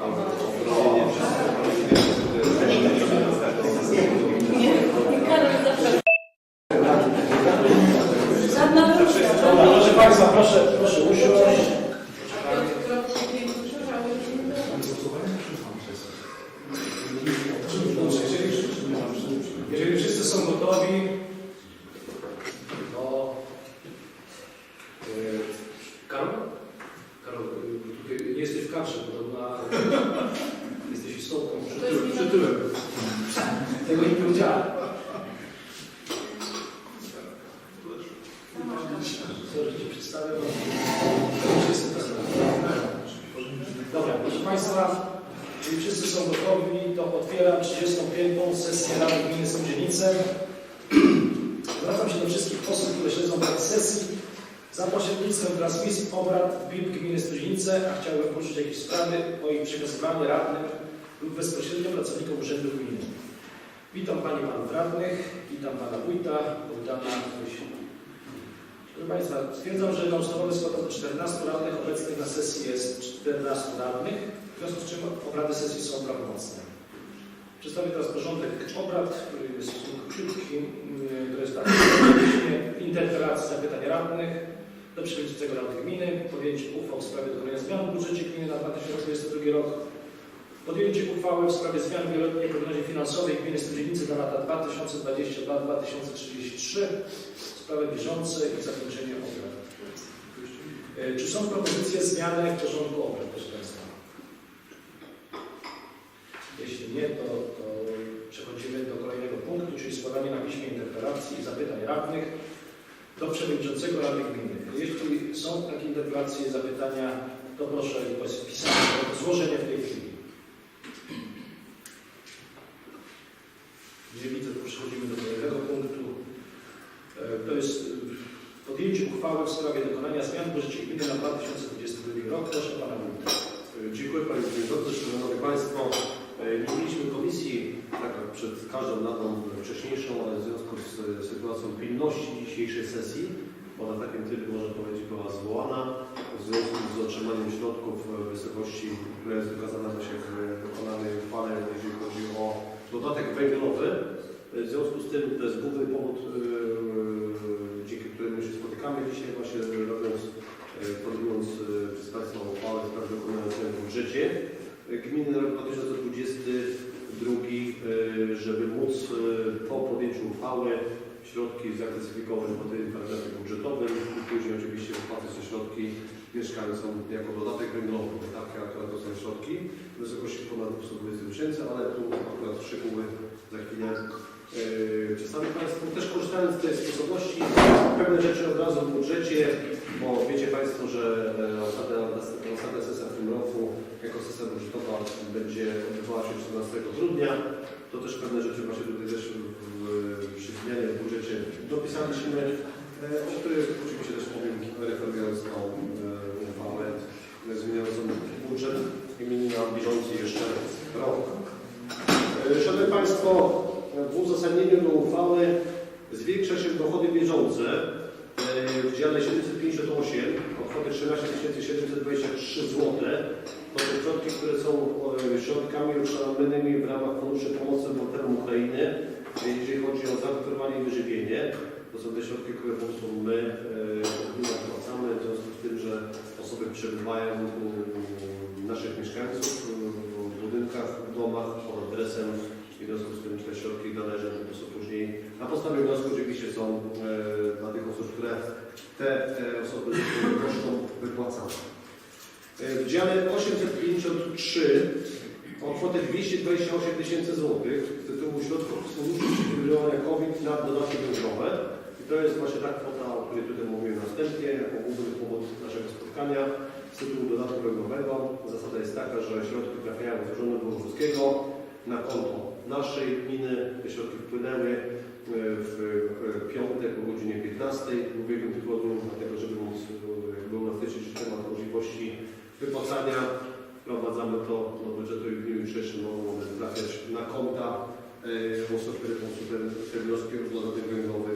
Amen. Tego nie powiedziałem. Dobra, proszę Państwa, jeżeli wszyscy są gotowi, to otwieram 35. sesję Rady Gminy Sądzienice. Zwracam się do wszystkich posłów, które śledzą pracę sesji za pośrednictwem transmisji obrad BIP Gminy Studzienice, a chciałbym poruszyć jakieś sprawy o ich przekazywaniu radnym lub bezpośrednio pracownikom Urzędu Gminy. Witam Panie i Panów Radnych, witam Pana Wójta, Bogdana Rysia. Proszę Państwa, stwierdzam, że ustawowy skład od 14 radnych obecnych na sesji jest 14 radnych, w związku z czym obrady sesji są prawomocne. Przedstawię teraz porządek obrad, który jest krótki, mm, to jest tak. Interpelacja zapytań radnych do przewodniczącego Rady Gminy, podjęcie uchwał w sprawie dokonania zmian w budżecie gminy na 2022 rok, podjęcie uchwały w sprawie zmian wieloletniej prognozie finansowej gminy Studzienicy na lata 2022-2033, sprawy bieżące i zakończenie obrad. E, Czy są propozycje zmiany w porządku obrad, proszę Państwa? Jeśli nie, to, to przechodzimy do kolejnego punktu, czyli składanie na piśmie interpelacji i zapytań radnych do przewodniczącego Rady Gminy. Jeśli są takie interpelacje zapytania, to proszę o o złożenie w tej chwili. Nie widzę, to przechodzimy do kolejnego punktu. E, To jest e, podjęcie uchwały w sprawie dokonania zmian w budżecie gminy na 2022 rok. Proszę Pana Wójta. Dziękuję Panie Przewodniczący, Szanowni Państwo. E, Nie mieliśmy komisji, tak jak przed każdą datą wcześniejszą, ale w związku z e, sytuacją pilności dzisiejszej sesji, bo na takim trybie można powiedzieć była zwołana, w związku z otrzymaniem środków w wysokości, która jest wykazana właśnie w dokonanej uchwale, jeżeli chodzi o dodatek węglowy. E, W związku z tym to jest główny powód, e, dzięki któremu się spotykamy dzisiaj właśnie robiąc e, podejmując e, przez Państwa uchwałę w sprawie zmian w budżecie gminy na rok 2022, e, żeby móc e, po podjęciu uchwały środki zaklasyfikować w odpowiednim paragrafie budżetowym i później oczywiście wypłacać te środki mieszkańcom jako dodatek węglowy. Takie akurat to są środki w wysokości ponad 220 tysięcy, ale tu akurat szczegóły za chwilę Yy, Przedstawię Państwu, też korzystając z tej sposobności, pewne rzeczy od razu w budżecie, bo wiecie Państwo, że e, ostatnia, sesja w tym roku, jako sesja budżetowa będzie odbywała się 14 grudnia. To też pewne rzeczy właśnie tutaj też przy zmianie w budżecie dopisaliśmy, e, o których oczywiście też powiem, referując tą e, uchwałę zmieniającą budżet gminy na bieżący jeszcze rok. Szanowni Państwo, w uzasadnieniu do uchwały zwiększa się dochody bieżące e, w dziale 758 o kwotę 13 723 zł. To są środki, które są e, środkami otrzymanymi w ramach Funduszy Pomocy Obywatelom Ukrainy, e, jeżeli chodzi o zagotowanie i wyżywienie. To są te środki, które po prostu my gmina wpłacamy w związku z tym, że osoby przebywają u naszych mieszkańców w budynkach, w domach pod adresem i w związku z tym te środki należą po prostu później na podstawie wniosku oczywiście są e, dla tych osób, które te e, osoby kosztą wypłacane. W dziale 853 o kwotę 228 tysięcy złotych z tytułu środków z Funduszu Przeciwdziałania COVID na dodatki węglowe. I to jest właśnie ta kwota, o której tutaj mówiłem następnie, jako główny powód naszego spotkania z tytułu dodatku węglowego. Zasada jest taka, że środki trafiają z Urzędu Wojewódzkiego na konto naszej gminy. Te środki wpłynęły w e, piątek o godzinie 15 w ubiegłym tygodniu, dlatego żeby móc e, jakby uelastycznić temat możliwości wypłacania. Wprowadzamy to do budżetu i w dniu jutrzejszym mogą trafiać na konta e, osób, które te, wnioski o dodatek węglowy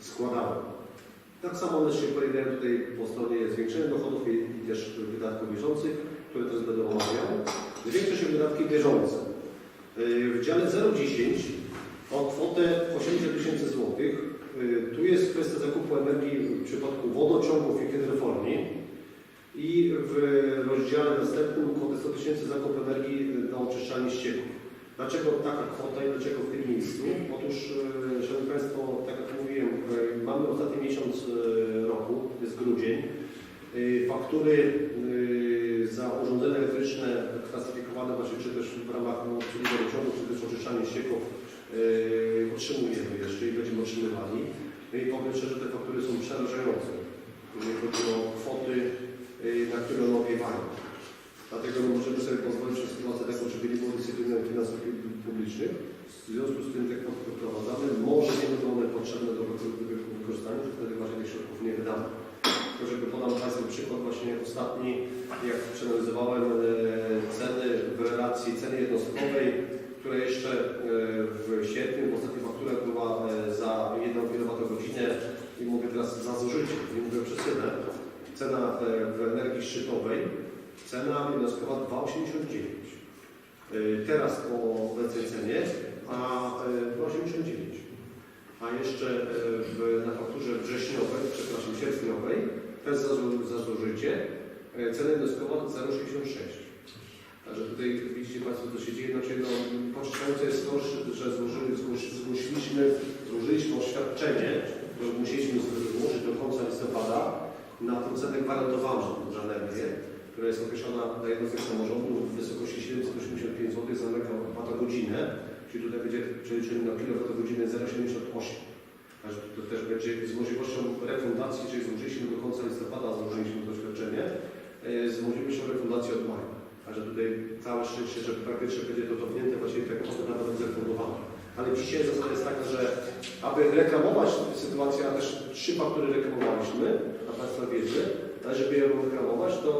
składały. Tak samo one się pojawiają tutaj po stronie zwiększenia dochodów i, i też wydatków bieżących, które też będę omawiał. Zwiększa się wydatki bieżące. W dziale 010 o kwotę 80 tysięcy złotych. Y, Tu jest kwestia zakupu energii w przypadku wodociągów i hydroformii. I w rozdziale następnym kwotę 100 tysięcy zakup energii na oczyszczalni ścieków. Dlaczego taka kwota i dlaczego w tym miejscu? Otóż, e, Szanowni Państwo, tak jak mówiłem, e, mamy ostatni miesiąc roku, jest grudzień. Faktury za urządzenia elektryczne klasyfikowane właśnie czy też w ramach no, czy też oczyszczania ścieków e, otrzymujemy jeszcze i będziemy otrzymywali. No i powiem szczerze, te faktury są przerażające, jeżeli chodzi o kwoty, e, na które one opiewają. Dlatego no, możemy sobie pozwolić na sytuację taką, żeby nie było dyscypliny finansów publicznych. W związku z tym, jak to wprowadzamy, może nie będą one potrzebne do wy- wy- wykorzystania, że wtedy właśnie tych środków nie wydamy. To, żeby podam Państwu przykład właśnie ostatni, jak przeanalizowałem e, ceny w relacji ceny jednostkowej, która jeszcze e, w sierpniu, w ostatniej faktura była e, za 1 kWh i mówię teraz za zużycie, nie mówię o przesyłę, cena e, w energii szczytowej Cena jednostkowa 2,89. Y, Teraz po obecnej cenie, a y, 2,89. A jeszcze w, na fakturze wrześniowej, przepraszam, sierpniowej, też za, zu- za zużycie, cena jednostkowa 0,66. Także tutaj widzicie Państwo, co się dzieje. Znaczy, no, pocieszające jest to, że- że złożyli, zgłoś- zgłosiliśmy, złożyliśmy oświadczenie, że musieliśmy złożyć do końca listopada na tą cenę gwarantowaną za energię która jest określona dla jednostek samorządu w wysokości 785 zł za megawattogodzinę, czyli tutaj będzie przeliczenie na kilowattogodzinę 0,78. Także to też będzie z możliwością refundacji, czyli złożyliśmy do końca listopada, złożyliśmy to oświadczenie, e, z możliwością refundacji od maja. Także tutaj całe szczęście, że praktycznie będzie to cofnięte, właściwie te koszty nawet będą zrefundowane. Ale dzisiaj zasada jest taka, że aby reklamować sytuację, a też trzy faktury reklamowaliśmy, na Państwa wiedzy, ale żeby je reklamować, to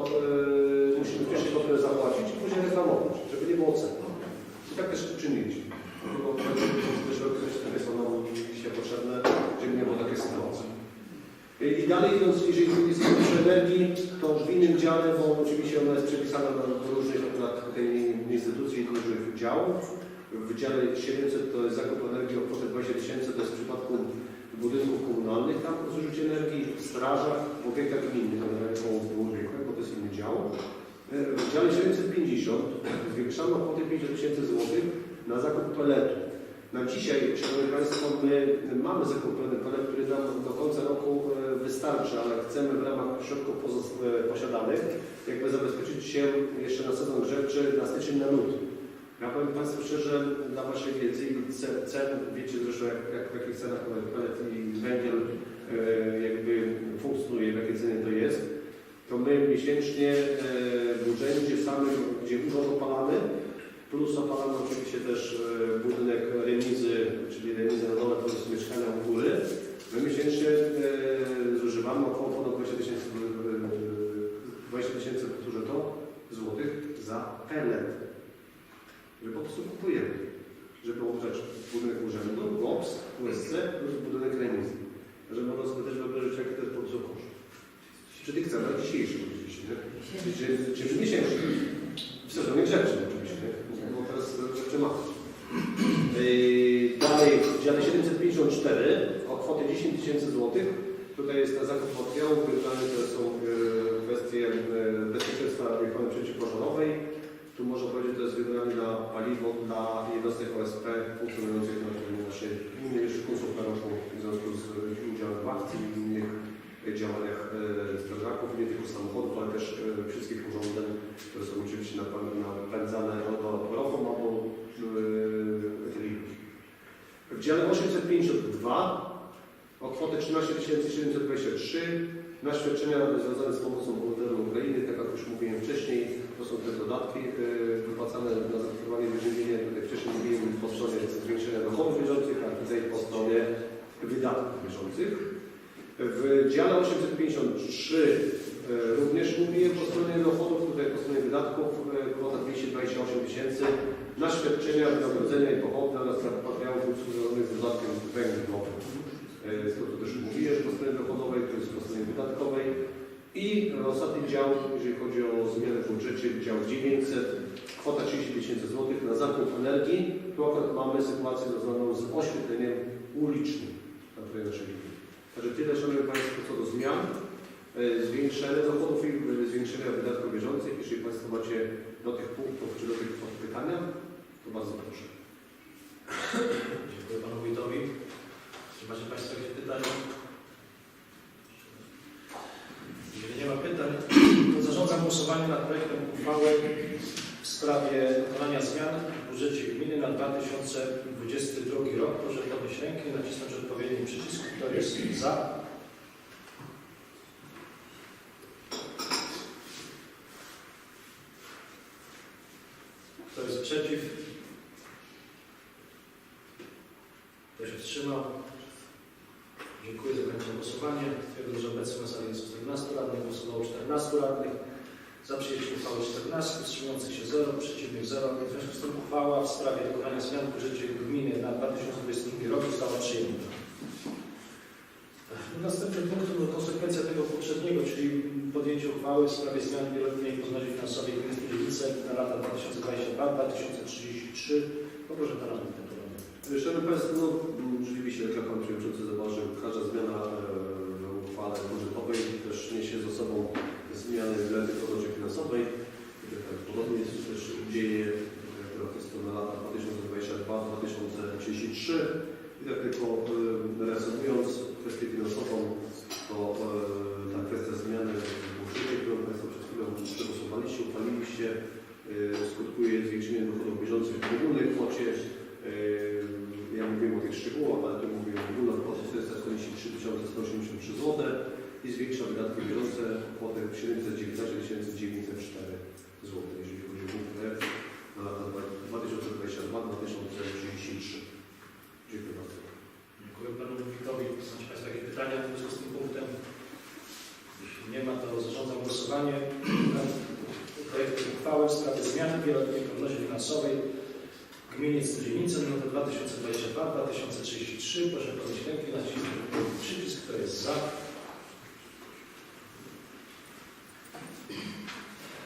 yy, musimy pierwszej fakturę zapłacić i później reklamować, żeby nie było cen. I tak też czyniliśmy. Tylko też które są nam dzisiaj potrzebne, żeby nie było takiej sytuacji. I i dalej idąc, jeżeli jest kwestia energii, to w innym dziale, bo oczywiście ona jest przepisana na różnych instytucji i różnych działów. W dziale 700 to jest zakup energii o kwotę 20 tysięcy, to jest w przypadku budynków komunalnych, tam zużycie energii, w strażach, w obiektach gminnych, one koło obiekach, bo to jest inny dział. E, W dziale 750 zwiększamy o kwotę 50 tysięcy złotych na zakup toaletu. Na dzisiaj, Szanowni Państwo, my mamy zakupiony toalet, który nam do końca roku e, wystarczy, ale chcemy w ramach środków e, posiadanych jakby zabezpieczyć się jeszcze na sezon grzewczy na styczeń na luty. Ja powiem Państwu szczerze, dla Waszej wiedzy i ce- cen, wiecie zresztą jak, jak, w jakich cenach pelet i węgiel e, jakby funkcjonuje, w jakiej cenie to jest, to my miesięcznie w urzędzie samym, gdzie urząd opalamy, plus opalamy oczywiście też e, budynek remizy, czyli remizy na dole, to jest mieszkania u góry, my miesięcznie e, zużywamy około ponad 20 tysięcy e, 20 tysięcy, powtórzę to, złotych za pelet że po prostu kupujemy, żeby ogrzać budynek urzędu, GOPS, USC plus budynek remizy. Że można sobie też wyobrazić, jakie to jest po prostu koszt. Przy tych cenach dzisiejszych oczywiście, nie? Czy, czy, czy, czy miesięcznych. W sezonie grzecznym oczywiście, nie? bo teraz rzeczy ma. Yy, dalej, w dziale 754 o kwotę 10 tysięcy złotych. Tutaj jest na zakup to są yy, kwestie yy, bezpieczeństwa ochrony przeciwpożarowej. Tu można powiedzieć, że to jest wybrane na paliwo dla jednostek OSP funkcjonujących na naszej gminy. Na roku w związku z udziałem w akcji i innych działaniach e, strażaków, nie tylko samochodów, ale też e, wszystkich urządzeń, które są oczywiście nap- napędzane ropą, albo e. W dziale 852 o kwotę 13 723 na świadczenia związane z pomocą obywatelom Ukrainy, tak jak już mówiłem wcześniej, to są te dodatki e, wypłacane na zatrudnienie wyżywienie. Tutaj wcześniej mówiłem po stronie zwiększenia dochodów bieżących, a tutaj po stronie wydatków bieżących. W dziale 853 e, również mówiłem po stronie dochodów, tutaj po stronie wydatków e, kwota 228 tysięcy na świadczenia, wynagrodzenia i pochodne oraz materiałów związanych z dodatkiem węglowym. To, to też mówiłem po stronie dochodowej, to jest po stronie wydatkowej. I ostatni dział, jeżeli chodzi o zmianę w budżecie, dział 900, kwota 30 tysięcy złotych na zakup energii. Tu akurat mamy sytuację związaną z oświetleniem ulicznym na terenie naszej gminy. Także tyle, Szanowni Państwo, co do zmian. E, Zwiększenie dochodów i e, zwiększenia wydatków bieżących. Jeśli Państwo macie do tych punktów czy do tych kwot pytania, to bardzo proszę. Dziękuję Panu Wójtowi. Czy Państwo jakieś pytania? Jeżeli nie ma pytań, to zarządzam głosowanie nad projektem uchwały w sprawie dokonania zmian w budżecie gminy na 2022 rok. Proszę podnieść rękę i nacisnąć odpowiedni przycisk. Kto jest za? Kto jest przeciw? Kto się wstrzymał? Głosowanie. Stwierdzam, że obecnie na sali jest 14 radnych, głosowało 14 radnych. Za przyjęciem uchwały 14, wstrzymujących się 0, przeciwnych 0. W związku z tym uchwała w sprawie dokonania zmian w budżecie gminy na 2022 rok została przyjęta. Następny punkt to konsekwencja tego poprzedniego, czyli podjęcie uchwały w sprawie zmian wieloletniej prognozy finansowej gminy Studzienice na lata 2022-2033. Poproszę Pana. Szanowni Państwo, no, rzeczywiście, jak Pan Przewodniczący zauważył, każda zmiana e, uchwale budżetowej też niesie ze sobą zmiany w prognozie finansowej. Tak Podobnie jest też dzieje, która jest na lata 2022-2033. I tak tylko reasumując kwestię finansową, to ta kwestia zmiany w budżecie, którą Państwo przed chwilą przegłosowaliście, uchwaliliście, skutkuje zwiększeniem dochodów bieżących w ogólnej kwocie. Ja mówiłem o tych szczegółach, ale tu mówię o ogólnej kwocie 443 183 zł i zwiększa wydatki bieżące o kwotę 719 904 zł, jeżeli chodzi o punkt na lata 2022-2033. Dziękuję bardzo. Dziękuję Panu Wójtowi. Są Państwo jakieś pytania w związku z tym punktem? Jeśli nie ma, to zarządzam głosowanie nad projektem uchwały w sprawie zmiany wieloletniej prognozie finansowej Studzienice na lata 2022-2033. Proszę podnieść rękę i nacisnąć przycisk, kto jest za.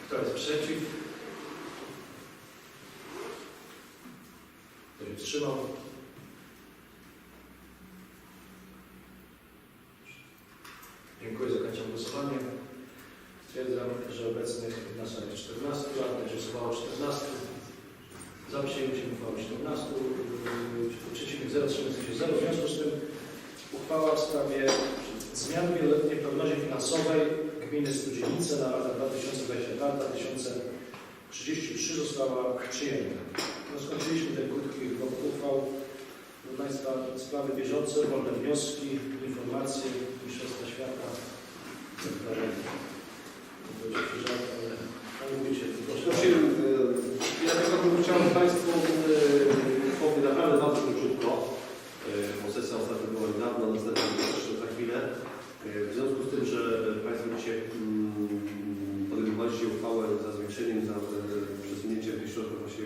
Kto jest przeciw? Kto się wstrzymał? Dziękuję, zakończam głosowanie. Stwierdzam, że obecnych na sali 14 radnych głosowało 14. Za przyjęciem uchwały 14. yy, Przeciwnych 0, wstrzymujących się 0. W związku z tym uchwała w sprawie zmian w wieloletniej prognozie finansowej gminy Studzienice na lata 2022-2033 została przyjęta. No, skończyliśmy ten krótki blok uchwał. Proszę Państwa, sprawy bieżące, wolne wnioski, informacje, mistrzostwa świata. Panie Wójcie, proszę. Proszę, e, ja tylko bym chciał Państwu powiem naprawdę bardzo króciutko, e, bo sesja ostatnia była niedawno, następna też za chwilę. E, W związku z tym, że Państwo dzisiaj mm, podejmowaliście uchwałę za zwiększeniem, za e, przesunięciem tych środków właśnie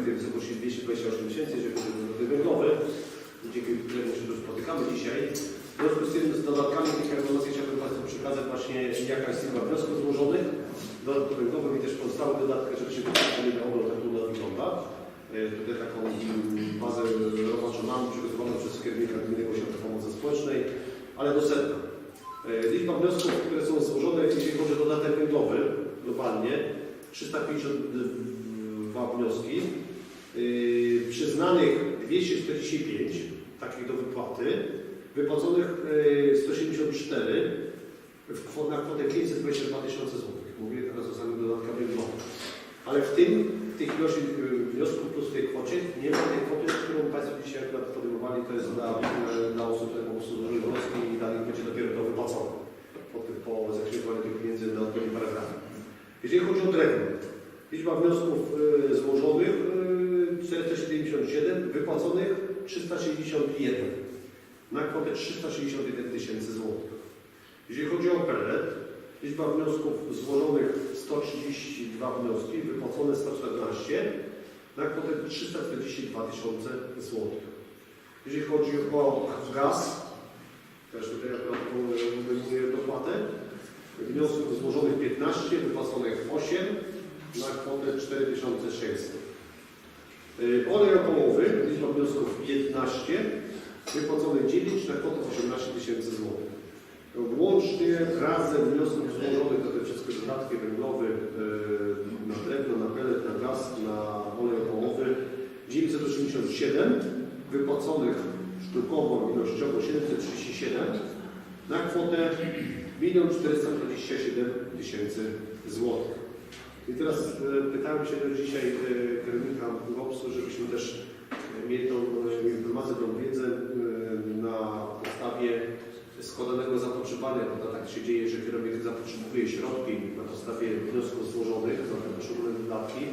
w tej wysokości 228 tysięcy, jeżeli chodzi o produkty węglowe, dzięki któremu się też spotykamy dzisiaj. W związku z tym z dodatkami tych informacji chciałbym Państwu przekazać właśnie jaka jest liczba wniosków złożonych, dodatkowych węglowym i też pozostałe dodatki, żeby się wytłumaczyli na ogóle tak u nas wygląda. E, Tutaj taką mm, bazę roboczą mam przygotowaną przez kierownika Gminnego Ośrodka Pomocy Społecznej, ale do sedna. E, Liczba wniosków, które są złożone, jeśli chodzi o globalnie, 352 wnioski. Yy, przyznanych 245 takich do wypłaty, wypłaconych yy, 174 w kwot, na kwotę 522 tysiące złotych. Mówię teraz o samych dodatkach węglowych. Ale w tym, w tej ilości yy, wniosków plus tej kwocie nie ma tej kwoty, którą Państwo dzisiaj akurat podejmowali, to jest dla, yy, dla osób, które po prostu wnioski i dalej będzie dopiero to wypłacone po, po tych pieniędzy na odpowiednim paragrafie. Jeżeli chodzi o drewno, liczba wniosków y, złożonych y, 477, wypłaconych 361 na kwotę 361 tysięcy złotych. Jeżeli chodzi o pellet, liczba wniosków złożonych 132 wnioski, wypłacone 114 na kwotę 342 tysiące złotych. Jeżeli chodzi o gaz, też tutaj akurat dopłatę, wniosków złożonych 15, wypłaconych 8 na kwotę 4600. Y, Olej opałowy, liczba wniosków 15, wypłaconych 9 na kwotę 18 tysięcy złotych. Łącznie razem wniosków złożonych do te wszystkie dodatki węglowe y, na drewno, na pelet, na gaz, na olej opałowy 987, wypłaconych sztukowo ilościowo 737 na kwotę 1 427 tysięcy złotych. I teraz e, pytałem się też dzisiaj e, kierownika GOPS-u, żebyśmy też e, mieli tą informację, tą wiedzę na podstawie składanego zapotrzebowania, bo tak się dzieje, że kierownik zapotrzebuje środki na podstawie wniosków złożonych za te poszczególne wydatki.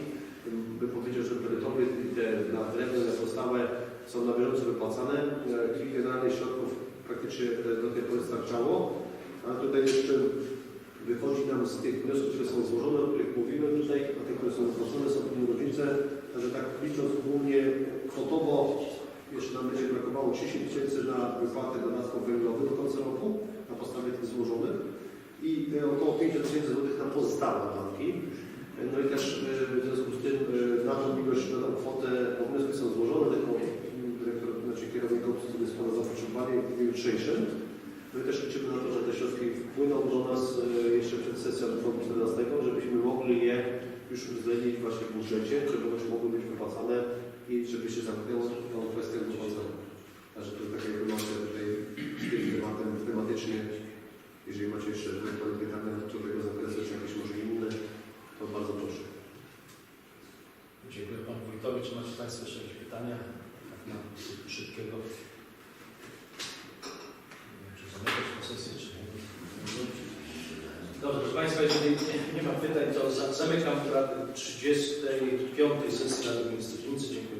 By powiedział, że kredytowy te na drewno, na podstawę są na bieżąco wypłacane i generalnie środków praktycznie do tej pory starczało. A tutaj jeszcze wychodzi nam z tych wniosków, które są złożone, o których mówimy tutaj, a te, które są wypłacone, są pewne różnice, że tak licząc ogólnie kwotowo jeszcze nam będzie brakowało 10 tysięcy na wypłatę dodatków węglowych do końca roku na podstawie tych złożonych i e, około 50 tysięcy złotych na pozostałe dodatki. E, No i też e, w związku z tym na tą ilość, na tą kwotę, bo wnioski są złożone, tylko znaczy kierownik obsługi który jest ponad zapotrzebowanie w dniu jutrzejszym. My też liczymy na to, że te środki wpłyną do nas e, jeszcze przed sesją roku 14, żebyśmy mogli je już uwzględnić właśnie w budżecie, żeby one mogły być wypłacane i żeby się zamknęło tą kwestię końca. Także to takie informacje tutaj z tym tematem tematycznie. Jeżeli macie jeszcze ewentualne pytania do tego zakresu, czy jakieś może inne, to bardzo proszę. Dziękuję Panu Wójtowi. Czy macie Państwo jeszcze jakieś pytania? Tak na szybkiego. Sesję? Dobrze, proszę Państwa, jeżeli nie, nie ma pytań, to za- zamykam obrady 35. sesji Rady Ministrów. Dziękuję